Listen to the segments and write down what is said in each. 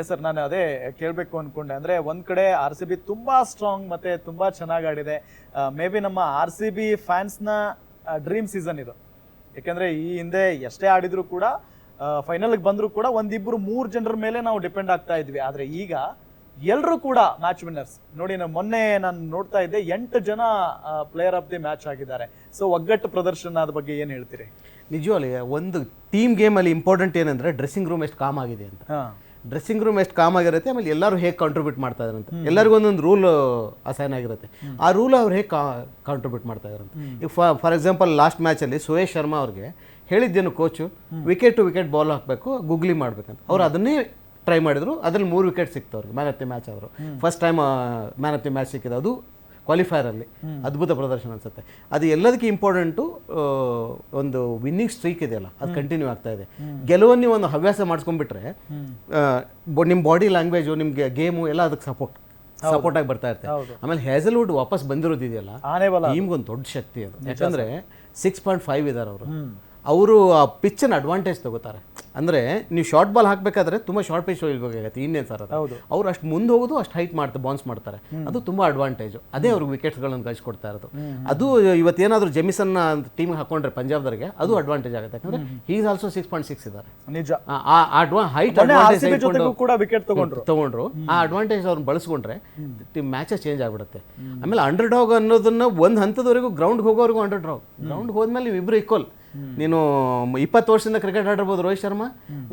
Yes sir ನಾನು ಅದೇ ಕೇಳಬೇಕು ಅಂದ್ಕೊಂಡೆ ಅಂದರೆ ಒಂದು ಕಡೆ ಆರ್ ಸಿ ಬಿ ತುಂಬ ಸ್ಟ್ರಾಂಗ್ ಮತ್ತು ತುಂಬ ಚೆನ್ನಾಗಿ ಆಡಿದೆ. ಮೇ ಬಿ ನಮ್ಮ ಆರ್ ಸಿ ಬಿ ಫ್ಯಾನ್ಸ್ನ ಡ್ರೀಮ್ ಸೀಸನ್ ಇದು. ಯಾಕಂದ್ರೆ ಈ ಹಿಂದೆ ಎಷ್ಟೇ ಆಡಿದರೂ ಕೂಡ ಫೈನಲ್ಗೆ ಬಂದರೂ ಕೂಡ ಒಂದಿಬ್ಬರು ಮೂರು ಜನರ ಮೇಲೆ ನಾವು ಡಿಪೆಂಡ್ ಆಗ್ತಾ ಇದ್ವಿ. ಆದರೆ ಈಗ ಎಲ್ಲರೂ ಕೂಡ ಮ್ಯಾಚ್ ವಿನ್ನರ್ಸ್ ನೋಡಿ ನಾನು ಮೊನ್ನೆ ನಾನು ನೋಡ್ತಾ ಇದ್ದೆ ಎಂಟು ಜನ ಪ್ಲೇಯರ್ ಆಫ್ ದಿ ಮ್ಯಾಚ್ ಆಗಿದ್ದಾರೆ. ಸೊ ಒಗ್ಗಟ್ಟು ಪ್ರದರ್ಶನದ ಬಗ್ಗೆ ಏನು ಹೇಳ್ತೀರಿ? ನಿಜವಾಗ್ಲಿ ಒಂದು ಟೀಮ್ ಗೇಮಲ್ಲಿ ಇಂಪಾರ್ಟೆಂಟ್ ಏನಂದರೆ ಡ್ರೆಸ್ಸಿಂಗ್ ರೂಮ್ ಎಷ್ಟು ಕಾಮ್ ಆಗಿದೆ ಅಂತ. ಡ್ರೆಸ್ಸಿಂಗ್ ರೂಮ್ ಎಷ್ಟು ಕಾಮ್ ಆಗಿರುತ್ತೆ ಆಮೇಲೆ ಎಲ್ಲರೂ ಹೇಗೆ ಕಾಂಟ್ರಿಬ್ಯೂಟ್ ಮಾಡ್ತಾ ಇದಾರೆ ಅಂತ ಎಲ್ಲರಿಗೂ ಒಂದೊಂದು ರೂಲ್ ಅಸೈನ್ ಆಗಿರುತ್ತೆ. ಆ ರೂಲ್ ಅವ್ರು ಹೇಗೆ ಕಾ ಕಾಂಟ್ರಿಬ್ಯೂಟ್ ಮಾಡ್ತಾ ಇದಾರೆ ಅಂತ ಈಗ ಫಾರ್ ಎಕ್ಸಾಂಪಲ್ ಲಾಸ್ಟ್ ಮ್ಯಾಚಲ್ಲಿ ಸುರೇಶ್ ಶರ್ಮಾ ಅವ್ರಿಗೆ ಹೇಳಿದ್ದೇನು coach wicket to wicket ball ಹಾಕಬೇಕು ಗುಗ್ಲಿ ಮಾಡ್ಬೇಕಂತ. ಅವ್ರು ಅದನ್ನೇ ಟ್ರೈ ಮಾಡಿದ್ರು ಅದ್ರಲ್ಲಿ ಮೂರು ವಿಕೆಟ್ ಸಿಕ್ತವ್ರಿಗೆ ಮ್ಯಾನ್ ಆಫ್ ದಿ ಮ್ಯಾಚ್ ಅವರು. First time man of the match ಸಿಕ್ಕಿದೆ ಅದು ಕ್ವಾಲಿಫೈರಲ್ಲಿ ಅದ್ಭುತ ಪ್ರದರ್ಶನ ಅನ್ಸುತ್ತೆ. ಅದು ಎಲ್ಲದಕ್ಕೆ ಇಂಪಾರ್ಟೆಂಟು ಒಂದು ವಿನ್ನಿಂಗ್ ಸ್ಟ್ರೀಕ್ ಇದೆಯಲ್ಲ ಅದು ಕಂಟಿನ್ಯೂ ಆಗ್ತಾ ಇದೆ. ಗೆಲುವನ್ನು ಒಂದು ಹವ್ಯಾಸ ಮಾಡಿಸ್ಕೊಂಡ್ಬಿಟ್ರೆ ನಿಮ್ಮ ಬಾಡಿ ಲ್ಯಾಂಗ್ವೇಜು ನಿಮಗೆ ಗೇಮು ಎಲ್ಲ ಅದಕ್ಕೆ ಸಪೋರ್ಟ್ ಸಪೋರ್ಟ್ ಆಗಿ ಬರ್ತಾ ಇರುತ್ತೆ. ಆಮೇಲೆ ಹ್ಯಾಸಲ್ವುಡ್ ವಾಪಸ್ ಬಂದಿರೋದಿದೆಯಲ್ಲ ಟೀಮ್ಗೆ ಒಂದು ದೊಡ್ಡ ಶಕ್ತಿ ಅದು. ಯಾಕಂದ್ರೆ ಸಿಕ್ಸ್ ಪಾಯಿಂಟ್ ಫೈವ್ ಇದ್ದಾರೆ ಅವರು. ಅವರು ಆ ಪಿಚ್ಚನ್ನು ಅಡ್ವಾಂಟೇಜ್ ತಗೋತಾರೆ. ಅಂದ್ರೆ ನೀವು ಶಾರ್ಟ್ ಬಾಲ್ ಹಾಕಬೇಕಾದ್ರೆ ತುಂಬಾ ಶಾರ್ಟ್ ಪಿಚ್ ಹೋಗ್ಬೇಕಾಗತ್ತೆ ಇನ್ನೇನು ಸರ್ ಅದು? ಅವ್ರು ಅಷ್ಟು ಮುಂದೆ ಹೋಗೋದು ಅಷ್ಟು ಹೈಟ್ ಮಾಡ್ತಾರೆ ಬೌನ್ಸ್ ಮಾಡ್ತಾರೆ. ಅದು ತುಂಬಾ ಅಡ್ವಾಂಟೇಜ್ ಅದೇ ಅವ್ರಿಗೆ ವಿಕೆಟ್ಸ್ಗಳನ್ನು ಕಳಿಸ್ಕೊಡ್ತಾ ಇರೋದು. ಅದು ಇವತ್ತೇನಾದರೂ ಜೆಮಿಸನ್ನ ಟೀಮ್ಗೆ ಹಾಕೊಂಡ್ರೆ ಪಂಜಾಬ್ದವ್ರಿಗೆ ಅದು ಅಡ್ವಾಂಟೇಜ್ ಆಗುತ್ತೆ. ಯಾಕಂದ್ರೆ is also six point six ಇದ್ದಾರೆ. ನಿಜ. ಆ ಅಡ್ವಾ ಹೈಟ್ ಅಡ್ವಾಂಟೇಜ್ ಕೂಡ ವಿಕೆಟ್ ತಗೊಂಡ್ರು. ತಗೊಂಡ್ರು. ಆ ಅಡ್ವಾಂಟೇಜ್ ಅವ್ರನ್ನ ಬಳಸ್ಕೊಂಡ್ರೆ ಟೀಮ್ ಮ್ಯಾಚಸ್ ಚೇಂಜ್ ಆಗಿಬಿಡುತ್ತೆ. ಆಮೇಲೆ ಅಂಡರ್ ಡಾಗ್ ಅನ್ನೋದನ್ನ ಒಂದು ಹಂತದವರೆಗೂ ಗ್ರೌಂಡ್ ಹೋಗೋವರೆಗೂ ಅಂಡರ್ ಡಾಗ್ ಗ್ರೌಂಡ್ಗೆ ಹೋದ್ಮೇಲೆ ನೀವು ಇಬ್ಬರು ಈಕ್ವಲ್ ನೀನು ಇಪ್ಪತ್ತು ವರ್ಷದಿಂದ ಕ್ರಿಕೆಟ್ ಆಡಿರ್ಬೋದು ರೋಹಿತ್ ಶರ್ಮಾ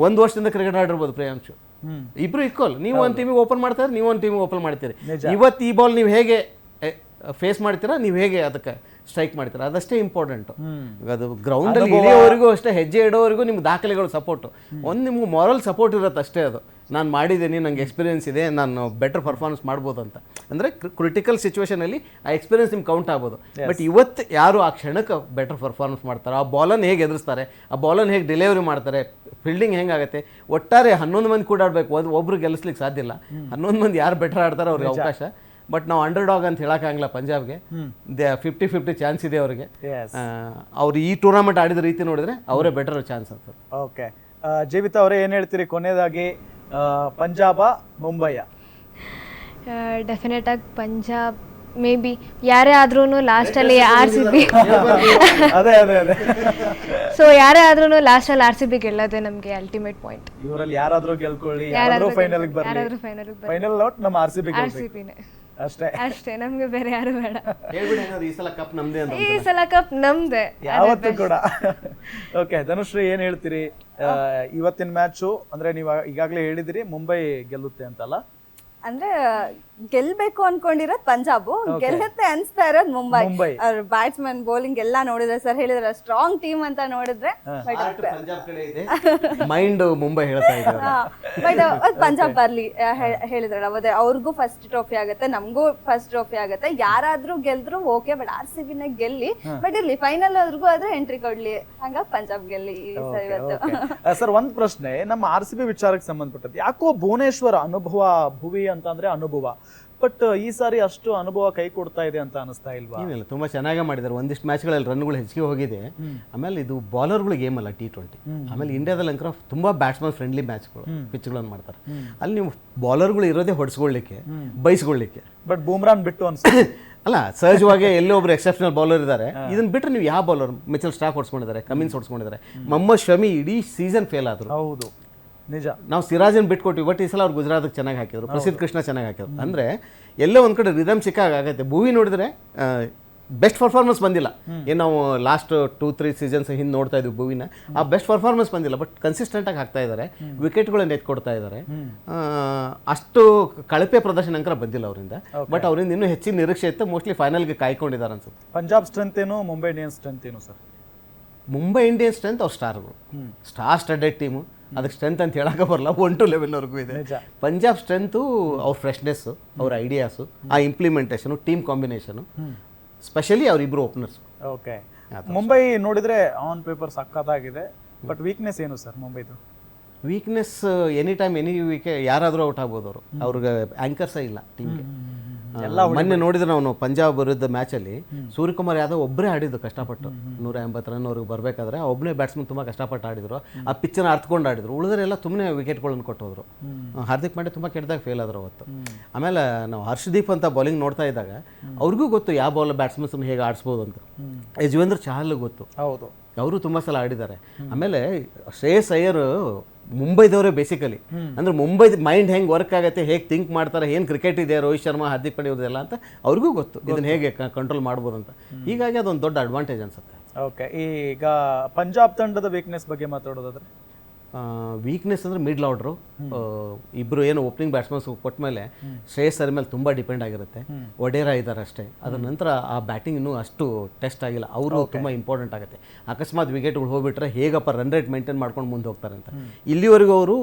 ಒಂದು ವರ್ಷದಿಂದ ಕ್ರಿಕೆಟ್ ಆಡಿರ್ಬೋದು ಪ್ರಿಯಾಂಶು. ಇಬ್ರು ಈಕ್ವಲ್ ನೀವು ಒಂದು ಟೀಮಿಗೆ ಓಪನ್ ಮಾಡ್ತಾರೆ ನೀವು ಒಂದು ಟೀಮಿಗೆ ಓಪನ್ ಮಾಡ್ತೀರಿ. ಇವತ್ತು ಈ ಬಾಲ್ ನೀವು ಹೇಗೆ ಫೇಸ್ ಮಾಡ್ತೀರಾ ನೀವು ಹೇಗೆ ಅದಕ್ಕೆ ಸ್ಟ್ರೈಕ್ ಮಾಡ್ತೀರಾ? ಅದಷ್ಟೇ ಇಂಪಾರ್ಟೆಂಟ್ ಅದು ಗ್ರೌಂಡಲ್ಲಿ ಇಳಿಯೋವರೆಗೂ ಅಷ್ಟೇ ಹೆಜ್ಜೆ ಇಡೋವರೆಗೂ ನಿಮ್ಗೆ ದಾಖಲೆಗಳು ಸಪೋರ್ಟ್ ಒಂದು ನಿಮ್ಗೆ ಮಾರಲ್ ಸಪೋರ್ಟ್ ಇರುತ್ತೆ ಅಷ್ಟೇ ಅದು. ನಾನು ಮಾಡಿದ್ದೀನಿ ನಂಗೆ ಎಕ್ಸ್ಪೀರಿಯನ್ಸ್ ಇದೆ ನಾನು ಬೆಟರ್ ಪರ್ಫಾರ್ಮೆನ್ಸ್ ಮಾಡ್ಬೋದು ಅಂತ. ಅಂದರೆ ಕ್ರಿಟಿಕಲ್ ಸಿಚುವೇಷನಲ್ಲಿ ಆ ಎಕ್ಸ್ಪೀರಿಯನ್ಸ್ ನಿಮ್ಗೆ ಕೌಂಟ್ ಆಗ್ಬೋದು. ಬಟ್ ಇವತ್ತು ಯಾರು ಆ ಕ್ಷಣಕ್ಕೆ ಬೆಟರ್ ಪರ್ಫಾರ್ಮೆನ್ಸ್ ಮಾಡ್ತಾರೆ? ಆ ಬಾಲನ್ನು ಹೇಗೆ ಎದುರಿಸ್ತಾರೆ? ಆ ಬಾಲನ್ನು ಹೇಗೆ ಡೆಲಿವರಿ ಮಾಡ್ತಾರೆ? ಫೀಲ್ಡಿಂಗ್ ಹೆಂಗಾಗುತ್ತೆ? ಒಟ್ಟಾರೆ ಹನ್ನೊಂದು ಮಂದಿ ಕೂಡ ಆಡಬೇಕು. ಅದು ಒಬ್ರು ಗೆಲ್ಲಿಸ್ಲಿಕ್ಕೆ ಸಾಧ್ಯ ಇಲ್ಲ. ಹನ್ನೊಂದು ಮಂದಿ ಯಾರು ಬೆಟರ್ ಆಡ್ತಾರೆ ಅವ್ರಿಗೆ ಅವಕಾಶ. ಬಟ್ ನಾವು ಅಂಡರ್ ಡಾಗ್ ಅಂತ ಹೇಳೋಕ್ಕಾಗಲ್ಲ ಪಂಜಾಬ್ಗೆ. ಫಿಫ್ಟಿ ಫಿಫ್ಟಿ ಚಾನ್ಸ್ ಇದೆ ಅವರಿಗೆ. ಅವ್ರು ಈ ಟೂರ್ನಮೆಂಟ್ ಆಡಿದ ರೀತಿ ನೋಡಿದ್ರೆ ಅವರೇ ಬೆಟರ್ ಚಾನ್ಸ್ ಅಂತ. ಓಕೆ ಜೀವಿತ ಅವರೇ ಏನು ಹೇಳ್ತೀರಿ? ಕೊನೆಯದಾಗಿ ಪಂಜಾಬ ಮುಂಬೈಯ. ಡೆಫಿನೆಟ್ ಆಗಿ ಪಂಜಾಬ್ ಮೇ ಬಿ ಯಾರೇ ಆದ್ರೂ ಲಾಸ್ಟಲ್ಲಿ ಆರ್ ಸಿ ಬಿ ಅದೇ ಅದೇ ಅದೇ. ಸೊ ಯಾರೇ ಆದ್ರೂ ಲಾಸ್ಟಲ್ಲಿ ಆರ್ ಸಿ ಬಿ ಗೆಲ್ಲೋದೇ ನಮಗೆ ಅಲ್ಟಿಮೇಟ್ ಪಾಯಿಂಟ್ ಇವರಲ್ಲಿ ಯಾರಾದ್ರೂ ಗೆಲ್ಕೊಳ್ಳಿ ಯಾರಾದ್ರೂ ಫೈನಲ್ ಬರ್ಲಿ. ಯಾರಾದ್ರೂ ಫೈನಲ್ ಫೈನಲ್ ಔಟ್ ನಮ್ಮ R C B R C ಬಿನೇ ಅಷ್ಟೇ. ಅಷ್ಟೇ ನಮ್ಗೆ ಬೇರೆ ಯಾರು ಬೇಡ. ಹೇಳ್ಬಿಡಿ ಈ ಸಲ ಕಪ್ ನಮ್ದೇ ಅಂತ ಈ ಸಲ ಕಪ್ ನಮ್ದೆ. ಯಾವತ್ತೂ ಕೂಡ. ಓಕೆ ಧನುಶ್ರೀ ಏನ್ ಹೇಳ್ತೀರಿ? ಆ, ಇವತ್ತಿನ ಮ್ಯಾಚು ಅಂದ್ರೆ ನೀವು ಈಗಾಗಲೇ ಹೇಳಿದಿರಿ ಮುಂಬೈ ಗೆಲ್ಲುತ್ತೆ ಅಂತಲ್ಲ. ಅಂದ್ರೆ ಗೆಲ್ಬೇಕು ಅನ್ಕೊಂಡಿರೋದ್ ಪಂಜಾಬು. ಗೆಲ್ಲುತ್ತೆ ಅನ್ಸ್ತಾ ಇರೋದ್ ಮುಂಬೈ. ಅವ್ರ ಬ್ಯಾಟ್ಸ್ಮನ್ ಬೌಲಿಂಗ್ ಎಲ್ಲಾ ನೋಡಿದ್ರೆ ಸರ್ ಹೇಳಿದ್ರೆ ಸ್ಟ್ರಾಂಗ್ ಟೀಮ್ ಅಂತ ನೋಡಿದ್ರೆ ಪಂಜಾಬ್ ಕಡೆ ಇದೆ. ಮೈಂಡ್ ಮುಂಬೈ ಬಟ್ ಪಂಜಾಬ್ ಬರ್ಲಿ ಹೇಳಿದ್ರಲ್ಲ ಅದೇ ಅವ್ರಿಗೂ ಫಸ್ಟ್ ಟ್ರೋಫಿ ಆಗುತ್ತೆ ನಮಗೂ ಫಸ್ಟ್ ಟ್ರೋಫಿ ಆಗುತ್ತೆ. ಯಾರಾದ್ರೂ ಗೆಲ್ದ್ರು ಓಕೆ ಬಟ್ ಆರ್ ಸಿ ಬಿನ ಗೆಲ್ಲಿ ಬಟ್ ಇರ್ಲಿ ಫೈನಲ್ ಅವ್ರಿಗೂ ಆದ್ರೆ ಎಂಟ್ರಿ ಕೊಡ್ಲಿ. ಹಂಗ ಪಂಜಾಬ್ ಗೆಲ್ಲಿ ಇವತ್ತು. ಸರ್ ಒಂದ್ ಪ್ರಶ್ನೆ ನಮ್ಮ ಆರ್ ಸಿ ಬಿ ವಿಚಾರಕ್ಕೆ ಸಂಬಂಧಪಟ್ಟದ್ದು ಯಾಕೋ ಭುವನೇಶ್ವರ ಅನುಭವ ಭುವಿ ಅಂತ ಅಂದ್ರೆ ಅನುಭವ. ಬಟ್ ಈ ಸಾರಿ ಅಷ್ಟು ಅನುಭವ ಕೈ ಕೊಡ್ತಾ ಇದೆ ಅಂತ ಅನಿಸ್ತಾ ಇಲ್ವಾ? ಏನಿಲ್ಲ ತುಂಬಾ ಚೆನ್ನಾಗೇ ಮಾಡಿದ್ದಾರೆ. ಒಂದಿಷ್ಟು ಮ್ಯಾಚ್ಗಳಲ್ಲಿ ರನ್ಗಳು ಹೆಚ್ಚಿಗೆ ಹೋಗಿದೆ. ಆಮೇಲೆ ಇದು ಬಾಲರ್ಗಳು ಗೇಮ್ ಅಲ್ಲ ಟಿ ಟ್ವೆಂಟಿ ಆಮೇಲೆ ಇಂಡಿಯಾದಲ್ಲಿ ಅಂಕರ ತುಂಬಾ ಬ್ಯಾಟ್ಸ್ಮನ್ ಫ್ರೆಂಡ್ಲಿ ಮ್ಯಾಚ್ಗಳು ಪಿಚ್ಗಳನ್ನು ಮಾಡ್ತಾರೆ. ಅಲ್ಲಿ ನೀವು ಬಾಲರ್ಗಳು ಇರೋದೇ ಹೊಡ್ಸ್ಕೊಳ್ಳಿಕ್ಕೆ ಬೈಸ್ಕೊಳ್ಳಿಕ್ಕೆ. ಬಟ್ ಬೂಮ್ರಾನ್ ಬಿಟ್ಟು ಅನ್ಸುತ್ತೆ ಅಲ್ಲ ಸಹಜವಾಗಿ ಎಲ್ಲೋ ಒಬ್ರು ಎಕ್ಸೆಪ್ಷನಲ್ ಬೌಲರ್ ಇದ್ದಾರೆ. ಇದನ್ನ ಬಿಟ್ಟರೆ ನೀವು ಯಾವ ಬೌಲರ್ ಮಿಚಲ್ ಸ್ಟಾಕ್ ಹೊಡ್ಸ್ಕೊಂಡಿದ್ದಾರೆ ಕಮಿನ್ಸ್ ಹೊಡ್ಸ್ಕೊಂಡಿದ್ದಾರೆ. ಮೊಹಮ್ಮದ್ ಶಮಿ ಇಡೀ ಸೀಸನ್ ಫೇಲ್ ಆದ್ರು. ಹೌದು. ನಿಜ. ನಾವು ಸಿರಾಜನ್ ಬಿಟ್ಕೊಟ್ಟಿವಿ ಬಟ್ ಈ ಸಲ ಅವ್ರು ಗುಜರಾತ್ಗೆ ಚೆನ್ನಾಗಿ ಹಾಕಿದ್ರು ಪ್ರಸಿದ್ಧ ಕೃಷ್ಣ ಚೆನ್ನಾಗಿ ಹಾಕಿದ್ರು. ಅಂದ್ರೆ ಎಲ್ಲೋ ಒಂದ್ ಕಡೆ ರಿದಮ್ ಸಿಕ್ಕಾಗ ಆಗತ್ತೆ ಭೂವಿ ನೋಡಿದ್ರೆ ಬೆಸ್ಟ್ ಪರ್ಫಾರ್ಮೆನ್ಸ್ ಬಂದಿಲ್ಲ. ಏನು ನಾವು ಲಾಸ್ಟ್ ಟೂ ತ್ರೀ ಸೀಸನ್ಸ್ ಹಿಂದೆ ನೋಡ್ತಾ ಇದ್ವಿ ಭೂವಿನ ಆ ಬೆಸ್ಟ್ ಪರ್ಫಾರ್ಮೆನ್ಸ್ ಬಂದಿಲ್ಲ ಬಟ್ ಕನ್ಸಿಸ್ಟೆಂಟ್ ಆಗಿ ಹಾಕ್ತಾ ಇದ್ದಾರೆ ವಿಕೆಟ್ಗಳನ್ನ ಎತ್ಕೊಡ್ತಾ ಇದ್ದಾರೆ ಅಷ್ಟು ಕಳಪೆ ಪ್ರದರ್ಶನ ಅಂಕರ ಬಂದಿಲ್ಲ ಅವರಿಂದ. ಬಟ್ ಅವರಿಂದ ಇನ್ನೂ ಹೆಚ್ಚಿನ ನಿರೀಕ್ಷೆ ಇತ್ತು ಮೋಸ್ಟ್ಲಿ ಫೈನಲ್ಗೆ ಕಾಯ್ಕೊಂಡಿದ್ದಾರೆ ಅನ್ಸುತ್ತೆ. ಪಂಜಾಬ್ ಸ್ಟ್ರೆಂತ್ ಏನು ಮುಂಬೈ ಇಂಡಿಯನ್ಸ್ ಸ್ಟ್ರೆಂತ್ ಏನು ಸರ್ ಮುಂಬೈ ಇಂಡಿಯನ್ಸ್ ಸ್ಟ್ರೆಂತ್ ಅವ್ರ ಸ್ಟಾರ್ಗಳು ಸ್ಟಾರ್ ಸ್ಟಡೆಡ್ ಟೀಮು ಅದಕ್ಕೆ ಸ್ಟ್ರೆಂತ್ ಅಂತ ಹೇಳಕ್ಕೆ ಬರಲ್ಲ ಒನ್ ಟು ಲೆವೆಲ್ವರೆಗೂ ಇದೆ. ಪಂಜಾಬ್ ಸ್ಟ್ರೆಂತು ಅವ್ರ ಫ್ರೆಶ್ನೆಸ್ಸು ಅವ್ರ ಐಡಿಯಾಸು ಆ ಇಂಪ್ಲಿಮೆಂಟೇಷನು ಟೀಮ್ ಕಾಂಬಿನೇಷನು ಸ್ಪೆಷಲಿ ಅವರಿಬ್ಬರು ಓಪನರ್ಸ್ ಓಕೆ ಮುಂಬೈ ನೋಡಿದ್ರೆ ಆನ್ ಪೇಪರ್ ಸಖತ್ತಾಗಿದೆ ಬಟ್ ವೀಕ್ನೆಸ್ ಏನು ಸರ್ ಮುಂಬೈದು ವೀಕ್ನೆಸ್ ಎನಿ ಟೈಮ್ ಎನಿ ವೀಕೆ ಯಾರಾದರೂ ಔಟ್ ಆಗ್ಬೋದು ಅವರು. ಅವ್ರಿಗೆ ಆ್ಯಂಕರ್ಸೇ ಇಲ್ಲ ಟೀಮ್ಗೆ ಮೊನ್ನೆ ನೋಡಿದ್ರೆ ಅವನು ಪಂಜಾಬ್ ವಿರುದ್ಧ ಮ್ಯಾಚಲ್ಲಿ ಸೂರ್ಯಕುಮಾರ್ ಯಾದವ್ ಒಬ್ಬರೇ ಆಡಿದ್ದು ಕಷ್ಟಪಟ್ಟು. ನೂರ ಎಂಬತ್ತು ರನ್ ಅವ್ರಿಗೆ ಬರಬೇಕಾದ್ರೆ ಒಬ್ಬನೇ ಬ್ಯಾಟ್ಸ್ಮನ್ ತುಂಬ ಕಷ್ಟಪಟ್ಟು ಆಡಿದ್ರು. ಆ ಪಿಚ್ಚನ್ನು ಅರ್ಥಕೊಂಡು ಆಡಿದ್ರು. ಉಳಿದರೆಲ್ಲ ತುಂಬನೇ ವಿಕೆಟ್ಗಳನ್ನು ಕೊಟ್ಟೋದ್ರು. ಹಾರ್ದಿಕ್ ಪಾಂಡೆ ತುಂಬ ಕೆಟ್ಟದಾಗ ಫೇಲ್ ಆದ್ರು ಅವತ್ತು. ಆಮೇಲೆ ನಾವು ಹರ್ಷದೀಪ್ ಅಂತ ಬೌಲಿಂಗ್ ನೋಡ್ತಾ ಇದ್ದಾಗ ಅವ್ರಿಗೂ ಗೊತ್ತು ಯಾವ ಬಾಲ್ ಬ್ಯಾಟ್ಸ್ಮನ್ಸ್ ಹೇಗೆ ಆಡಿಸ್ಬೋದು ಅಂತ. ಯಜುವೇಂದ್ರ ಚಹಲ್ ಗೊತ್ತು. ಹೌದು. ಅವರು ತುಂಬ ಸಲ ಆಡಿದ್ದಾರೆ. ಆಮೇಲೆ ಶ್ರೇಯಸ್ ಅಯ್ಯರ್ ಮುಂಬೈದವರೇ ಬೇಸಿಕಲಿ ಅಂದ್ರೆ ಮುಂಬೈ ಮೈಂಡ್ ಹೆಂಗೆ ವರ್ಕ್ ಆಗುತ್ತೆ ಹೇಗೆ ಥಿಂಕ್ ಮಾಡ್ತಾರೆ ಏನು ಕ್ರಿಕೆಟ್ ಇದೆ ರೋಹಿತ್ ಶರ್ಮಾ ಹಾರ್ದಿಕ್ ಪಾಂಡ್ಯ ಇವ್ರದೆಲ್ಲ ಅಂತ ಅವ್ರಿಗೂ ಗೊತ್ತು. ಇದನ್ನ ಹೇಗೆ ಕಂಟ್ರೋಲ್ ಮಾಡ್ಬೋದು ಅಂತ. ಹೀಗಾಗಿ ಅದೊಂದು ದೊಡ್ಡ ಅಡ್ವಾಂಟೇಜ್ ಅನ್ಸುತ್ತೆ. ಓಕೆ ಈಗ ಪಂಜಾಬ್ ತಂಡದ ವೀಕ್ನೆಸ್ ಬಗ್ಗೆ ಮಾತಾಡೋದಾದ್ರೆ? ವೀಕ್ನೆಸ್ ಅಂದ್ರೆ ಮಿಡ್ಲ್ ಆರ್ಡ್ರು ಇಬ್ಬರು ಏನು ಓಪನಿಂಗ್ ಬ್ಯಾಟ್ಸ್ಮನ್ಸ್ ಕೊಟ್ಟ ಮೇಲೆ ಶ್ರೇಯಸ್ ಅದ್ರ ಮೇಲೆ ತುಂಬ ಡಿಪೆಂಡ್ ಆಗಿರುತ್ತೆ. ಒಡೇರಾ ಇದ್ದಾರೆ ಅಷ್ಟೇ. ಅದರ ನಂತರ ಆ ಬ್ಯಾಟಿಂಗ್ ಇನ್ನೂ ಅಷ್ಟು ಟೆಸ್ಟ್ ಆಗಿಲ್ಲ. ಅವರು ತುಂಬ ಇಂಪಾರ್ಟೆಂಟ್ ಆಗುತ್ತೆ. ಅಕಸ್ಮಾತ್ ವಿಕೆಟ್ಗಳು ಹೋಗ್ಬಿಟ್ರೆ ಹೇಗಪ್ಪ ರನ್ ರೇಟ್ ಮೇಂಟೈನ್ ಮಾಡ್ಕೊಂಡು ಮುಂದೆ ಹೋಗ್ತಾರೆ ಅಂತ. ಇಲ್ಲಿವರೆಗೂ ಅವರು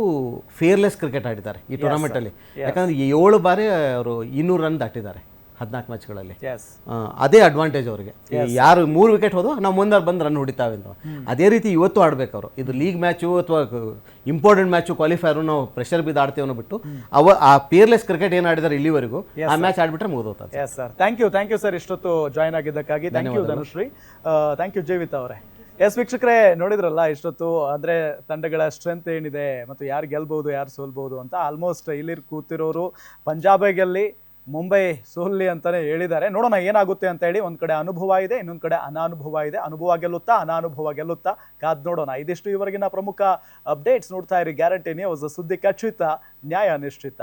ಫೇರ್ಲೆಸ್ ಕ್ರಿಕೆಟ್ ಆಡಿದ್ದಾರೆ ಈ ಟೂರ್ನಮೆಂಟಲ್ಲಿ ಯಾಕಂದ್ರೆ ಏಳು ಬಾರಿ ಅವರು ಇನ್ನೂರು ರನ್ ದಾಟಿದ್ದಾರೆ. ಹದಿನಾಲ್ಕು ಮ್ಯಾಚ್ಗಳಲ್ಲಿ ಅದೇ ಅಡ್ವಾಂಟೇಜ್ ಅವರಿಗೆ. ಯಾರು ಮೂರು ವಿಕೆಟ್ ಹೋದ್ರು ನಾವು ಮುಂದೆ ಬಂದು ರನ್ ಹೊಡಿತಾವೆ ಅಂತ. ಅದೇ ರೀತಿ ಇವತ್ತು ಆಡ್ಬೇಕು ಅವರು. ಇದು ಲೀಗ್ ಮ್ಯಾಚು ಅಥವಾ ಇಂಪಾರ್ಟೆಂಟ್ ಮ್ಯಾಚು ಕ್ವಾಲಿಫೈರು ನಾವು ಪ್ರೆಷರ್ ಬಿದ್ದು ಆಡ್ತೇವೆ ಅನ್ನೋ ಬಿಟ್ಟು ಅವ ಆ ಪೇರ್ಲೆಸ್ ಕ್ರಿಕೆಟ್ ಏನು ಆಡಿದಾರೆ ಇಲ್ಲಿವರೆಗೂ ಆ ಮ್ಯಾಚ್ ಆಡ್ಬಿಟ್ರೆ ಮುಗಿದೋಗ್ತದೆ. Yes sir thank you thank you sir ಇಷ್ಟೊತ್ತು join ಆಗಿದ್ದಕ್ಕಾಗಿ. Thank you Dhanushree. Thank you Jeevith ಅವರೇ. ಎಸ್ ವೀಕ್ಷಕರೇ ನೋಡಿದ್ರಲ್ಲ ಇಷ್ಟೊತ್ತು ಅಂದ್ರೆ ತಂಡಗಳ ಸ್ಟ್ರೆಂತ್ ಏನಿದೆ ಮತ್ತು ಯಾರು ಗೆಲ್ಬಹುದು ಯಾರು ಸೋಲ್ಬಹುದು ಅಂತ ಆಲ್ಮೋಸ್ಟ್ ಇಲ್ಲಿ ಕೂತಿರೋರು ಪಂಜಾಬೇ ಗೆಲ್ಲಿ ಮುಂಬೈ ಸೋಲ್ಲಿ ಅಂತಾನೆ ಹೇಳಿದ್ದಾರೆ. ನೋಡೋಣ ಏನಾಗುತ್ತೆ ಅಂತ ಹೇಳಿ ಒಂದ್ ಕಡೆ ಅನುಭವ ಇದೆ, ಇನ್ನೊಂದು ಕಡೆ ಅನಾನುಭವ ಇದೆ. ಅನುಭವ ಗೆಲ್ಲುತ್ತಾ, ಅನಾನುಭವ ಗೆಲ್ಲುತ್ತಾ ಕಾದ್ ನೋಡೋಣ. ಇದಿಷ್ಟು ಇವರೆಗಿನ ಪ್ರಮುಖ ಅಪ್ಡೇಟ್ಸ್ ನೋಡ್ತಾ ಇರಿ. ಗ್ಯಾರಂಟಿ ನ್ಯೂಸ್, ಸುದ್ದಿ ಖಚಿತ, ನ್ಯಾಯ ನಿಶ್ಚಿತ.